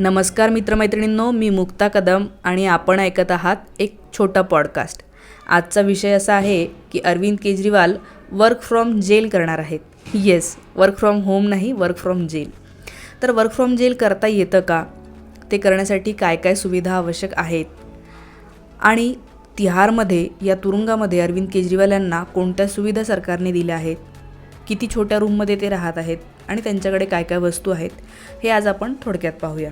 नमस्कार मित्रमैत्रिणींनो मी मुक्ता कदम आणि आपण ऐकत आहात एक छोटा पॉडकास्ट आजचा विषय असा आहे की Arvind Kejriwal work from jail करणार आहेत. येस वर्क फ्रॉम होम नाही वर्क फ्रॉम जेल तर वर्क फ्रॉम जेल करता येतं का? ते करण्यासाठी काय काय सुविधा आवश्यक आहेत? आणि तिहारमध्ये या तुरुंगामध्ये अरविंद केजरीवाल यांना कोणत्या सुविधा सरकारने दिल्या आहेत? किती छोट्या रूममध्ये ते राहत आहेत? आणि त्यांच्याकडे काय काय वस्तू आहेत? हे आज आपण थोडक्यात पाहूया.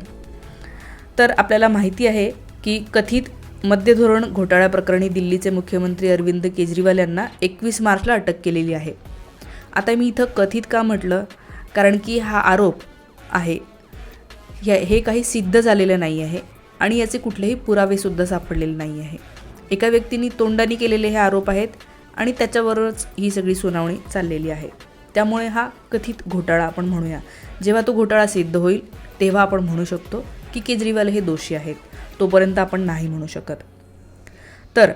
तर आपल्याला माहिती आहे की कथित मध्यधोरण घोटाळा प्रकरणी दिल्लीचे मुख्यमंत्री अरविंद केजरीवाल यांना एकवीस मार्चला अटक केलेली आहे. आता मी इथं कथित का म्हटलं? कारण की हा आरोप आहे. ह्या हे काही सिद्ध झालेलं नाही आहे आणि याचे कुठलेही पुरावेसुद्धा सापडलेले नाही आहे. एका व्यक्तीने तोंडाने केलेले हे आरोप आहेत आणि त्याच्यावरच ही सगळी सुनावणी चाललेली आहे. त्यामुळे हा कथित घोटाळा आपण म्हणूया. जेव्हा तो घोटाळा सिद्ध होईल तेव्हा आपण म्हणू शकतो की केजरीवाल हे दोषी आहेत. तोपर्यंत आपण नाही म्हणू शकत. तर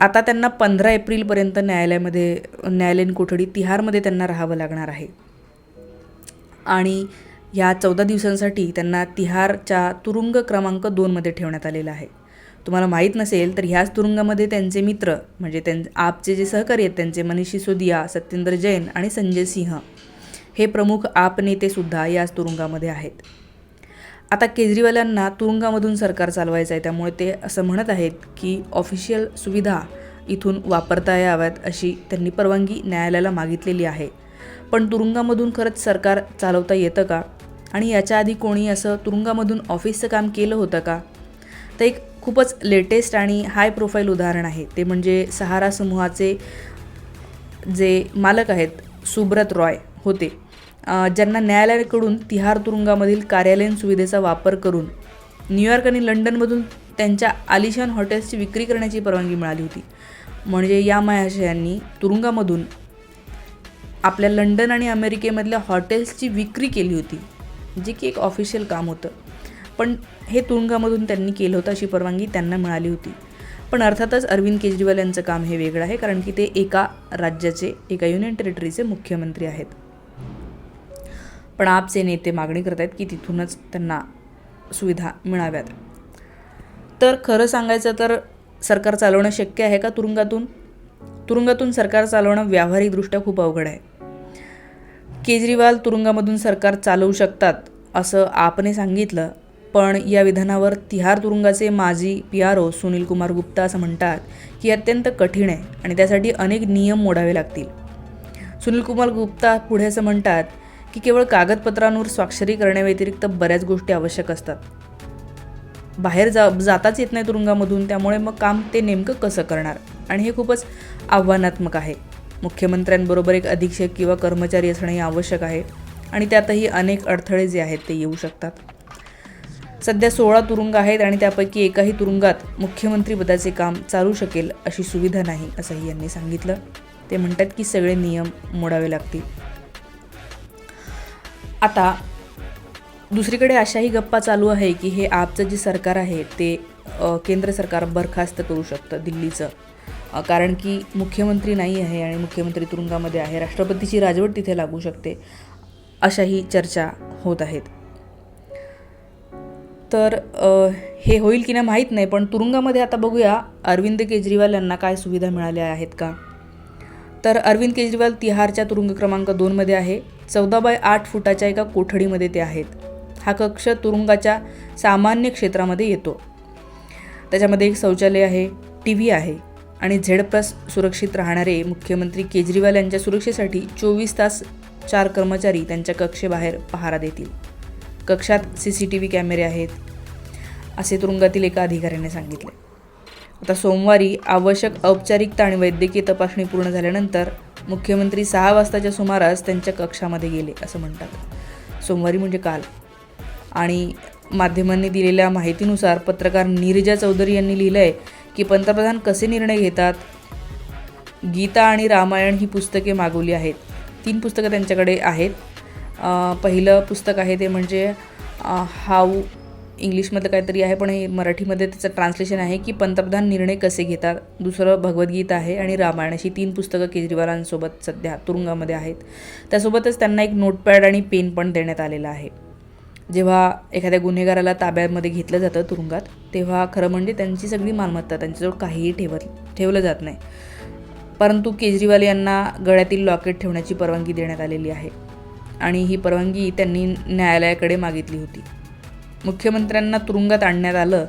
आता त्यांना पंधरा एप्रिलपर्यंत न्यायालयामध्ये न्यायालयीन कोठडी तिहारमध्ये त्यांना राहावं लागणार आहे. आणि ह्या चौदा दिवसांसाठी त्यांना तिहारच्या तुरुंग क्रमांक दोनमध्ये ठेवण्यात आलेला आहे. तुम्हाला माहीत नसेल तर ह्याच तुरुंगामध्ये त्यांचे मित्र म्हणजे त्यां आपचे जे सहकारी आहेत त्यांचे मनीष सिसोदिया सत्येंद्र जैन आणि संजय सिंह हे प्रमुख आप नेतेसुद्धा याच तुरुंगामध्ये आहेत. आता केजरीवालांना तुरुंगामधून सरकार चालवायचं आहे त्यामुळे ते असं म्हणत आहेत की ऑफिशियल सुविधा इथून वापरता याव्यात अशी त्यांनी परवानगी न्यायालयाला मागितलेली आहे. पण तुरुंगामधून खरंच सरकार चालवता येतं का? आणि याच्या आधी कोणी असं तुरुंगामधून ऑफिसचं काम केलं होतं का? तर एक खूपच लेटेस्ट आणि हाय प्रोफाईल उदाहरण आहे. ते म्हणजे सहारा समूहाचे जे मालक आहेत सुब्रत रॉय. होते. ज्यांना न्यायालयाकडून तिहार तुरुंगामधील कार्यालयीन सुविधेचा वापर करून न्यूयॉर्क आणि लंडनमधून त्यांच्या आलिशान हॉटेल्सची विक्री करण्याची परवानगी मिळाली होती. म्हणजे या महाशयांनी तुरुंगामधून आपल्या लंडन आणि अमेरिकेमधल्या हॉटेल्सची विक्री केली होती जे की एक ऑफिशियल काम होतं. पण हे तुरुंगामधून त्यांनी केलं होतं अशी परवानगी त्यांना मिळाली होती. पण अर्थातच अरविंद केजरीवाल यांचं काम हे वेगळं आहे कारण की ते एका राज्याचे एका युनियन टेरिटरीचे मुख्यमंत्री आहेत. पण आपचे नेते मागणी करत आहेत की तिथूनच त्यांना सुविधा मिळाव्यात. तर खरं सांगायचं तर सरकार चालवणं शक्य आहे का तुरुंगातून? तुरुंगातून सरकार चालवणं व्यावहारिकदृष्ट्या खूप अवघड आहे. केजरीवाल तुरुंगामधून सरकार चालवू शकतात असं आपने सांगितलं पण या विधानावर तिहार तुरुंगाचे माजी P R O Sunil Kumar Gupta असं म्हणतात की अत्यंत कठीण आहे आणि त्यासाठी अनेक नियम मोडावे लागतील. सुनील कुमार गुप्ता पुढे असं म्हणतात की केवळ कागदपत्रांवर स्वाक्षरी करण्याव्यतिरिक्त बऱ्याच गोष्टी आवश्यक असतात. बाहेर जा जाताच येत नाही तुरुंगामधून त्यामुळे मग काम ते नेमकं कसं करणार? आणि हे खूपच आव्हानात्मक आहे. मुख्यमंत्र्यांबरोबर एक अधीक्षक किंवा कर्मचारी असणंही आवश्यक आहे आणि त्यातही अनेक अडथळे जे आहेत ते येऊ शकतात. सध्या सोळा तुरुंग आहेत आणि त्यापैकी एकाही तुरुंगात मुख्यमंत्रीपदाचे काम चालू शकेल अशी सुविधा नाही असंही यांनी सांगितलं. ते म्हणतात की सगळे नियम मोडावे लागतील. आता दुसरीकडे अशाही गप्पा चालू आहे की हे आपचं जे सरकार आहे ते केंद्र सरकार बरखास्त करू शकतं दिल्लीचं. कारण की मुख्यमंत्री नाही आहे आणि मुख्यमंत्री तुरुंगामध्ये आहे राष्ट्रपतीची राजवट तिथे लागू शकते अशाही चर्चा होत आहेत. तर हे होईल की नाही माहीत नाही पण तुरुंगामध्ये आता बघूया अरविंद केजरीवाल यांना काय सुविधा मिळाल्या आहेत का? तर अरविंद केजरीवाल तिहारच्या तुरुंग क्रमांक दोनमध्ये आहे. चौदा बाय आठ फुटाच्या एका कोठडीमध्ये ते आहेत. हा कक्ष तुरुंगाच्या सामान्य क्षेत्रामध्ये येतो. त्याच्यामध्ये एक शौचालय आहे टी व्ही आहे आणि झेड प्लस सुरक्षित राहणारे मुख्यमंत्री केजरीवाल यांच्या सुरक्षेसाठी चोवीस तास चार कर्मचारी त्यांच्या कक्षेबाहेर पहारा देतील. कक्षात सी सी टी व्ही कॅमेरे आहेत असे तुरुंगातील एका अधिकाऱ्याने सांगितले. आता सोमवारी आवश्यक औपचारिकता आणि वैद्यकीय तपासणी पूर्ण झाल्यानंतर मुख्यमंत्री सहा वाजताच्या सुमारास त्यांच्या कक्षामध्ये गेले असं म्हणतात. सोमवारी म्हणजे काल. आणि माध्यमांनी दिलेल्या माहितीनुसार पत्रकार नीरजा चौधरी यांनी लिहिलं आहे की पंतप्रधान कसे निर्णय घेतात? गीता आणि रामायण ही पुस्तके मागवली आहेत. तीन पुस्तकं त्यांच्याकडे आहेत. पहिलं पुस्तक आहे ते म्हणजे हाऊ इंग्लिशमधलं काहीतरी आहे पण हे मराठीमध्ये त्याचं ट्रान्सलेशन आहे की पंतप्रधान निर्णय कसे घेतात? दुसरं भगवद्गीता आहे आणि रामायण अशी तीन पुस्तकं केजरीवालांसोबत सध्या तुरुंगामध्ये आहेत. त्यासोबतच त्यांना एक नोटपॅड आणि पेन पण देण्यात आलेला आहे. जेव्हा एखाद्या गुन्हेगाराला ताब्यामध्ये घेतलं जातं तुरुंगात तेव्हा खरं म्हणजे त्यांची सगळी मालमत्ता त्यांच्याजवळ काहीही ठेवत ठेवलं जात नाही. परंतु केजरीवाल यांना गळ्यातील लॉकेट ठेवण्याची परवानगी देण्यात आलेली आहे. आणि ही परवानगी त्यांनी न्यायालयाकडे मागितली होती. मुख्यमंत्र्यांना तुरुंगात आणण्यात आलं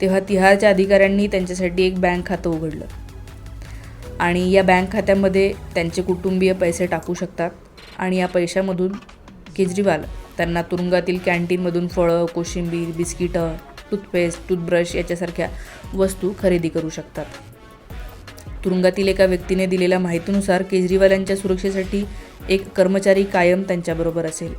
तेव्हा तिहारच्या अधिकाऱ्यांनी त्यांच्यासाठी एक बँक खातं उघडलं. आणि या बँक खात्यामध्ये त्यांचे कुटुंबीय पैसे टाकू शकतात आणि या पैशामधून केजरीवाल त्यांना तुरुंगातील कॅन्टीनमधून फळं कोशिंबीर बिस्किटं टूथपेस्ट टूथब्रश याच्यासारख्या वस्तू खरेदी करू शकतात. तुरुंगातील एका व्यक्तीने दिलेल्या माहितीनुसार केजरीवाल यांच्या सुरक्षेसाठी एक कर्मचारी कायम त्यांच्याबरोबर असेल.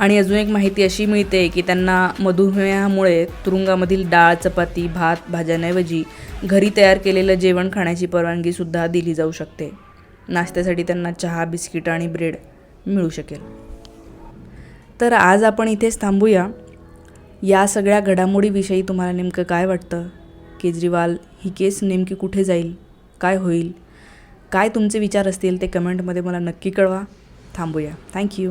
आणि अजून एक माहिती अशी मिळते की त्यांना मधुमेहामुळे तुरुंगामधील डाळ चपाती भात भाज्यांऐवजी घरी तयार केलेलं जेवण खाण्याची परवानगीसुद्धा दिली जाऊ शकते. नाश्त्यासाठी त्यांना चहा बिस्किट आणि ब्रेड मिळू शकेल. तर आज आपण इथेच थांबूया. या सगळ्या घडामोडीविषयी तुम्हाला नेमकं काय वाटतं? केजरीवाल ही केस नेमकी कुठे जाईल? काय होईल? काय तुमचे विचार असतील ते कमेंटमध्ये मला नक्की कळवा. थांबूया. थँक्यू